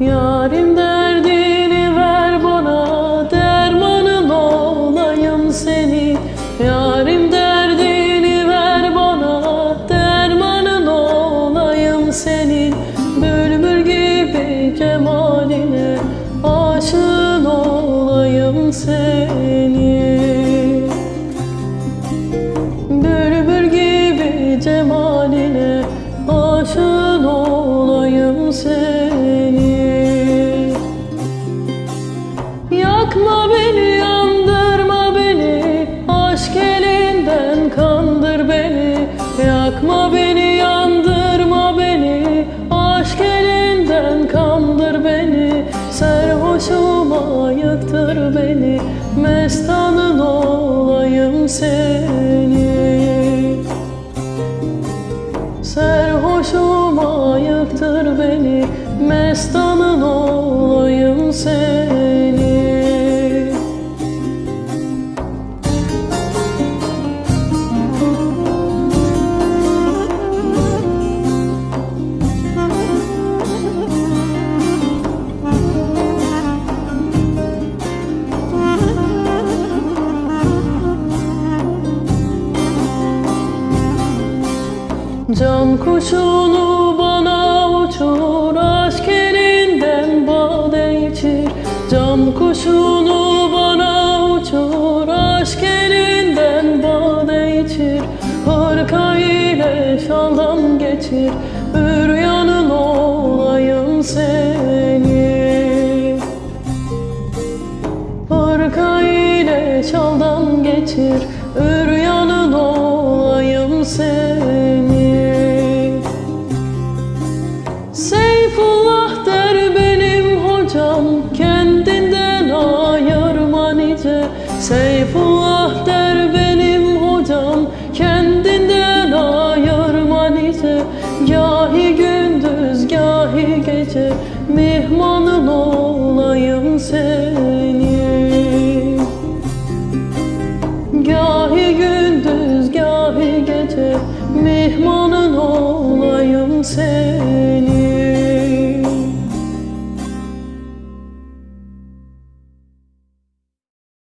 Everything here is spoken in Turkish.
Yarim derdini ver bana dermanın olayım seni. Yarim derdini ver bana dermanın olayım seni. Bülbül gibi cemaline aşığın olayım seni. Bülbül gibi cemaline aşığın Beni, yandırma beni. Aşk elinden kandır beni. Serhoşuma yıktır beni. Mestanın olayım seni. Serhoşuma yıktır beni. Mestanın olayım Can kuşunu bana uçur Aşk elinden bade içir Can kuşunu bana uçur Aşk elinden bade içir Hırka ile şaldan geçir Üryanın olayım seni. Hırka ile şaldan geçir Üryanın olayım seni Seyfullah der benim hocam Kendinden ayırma nice Gahi gündüz gahi gece Mihmanın olayım seni. Gahi gündüz gahi gece Mihmanın olayım seni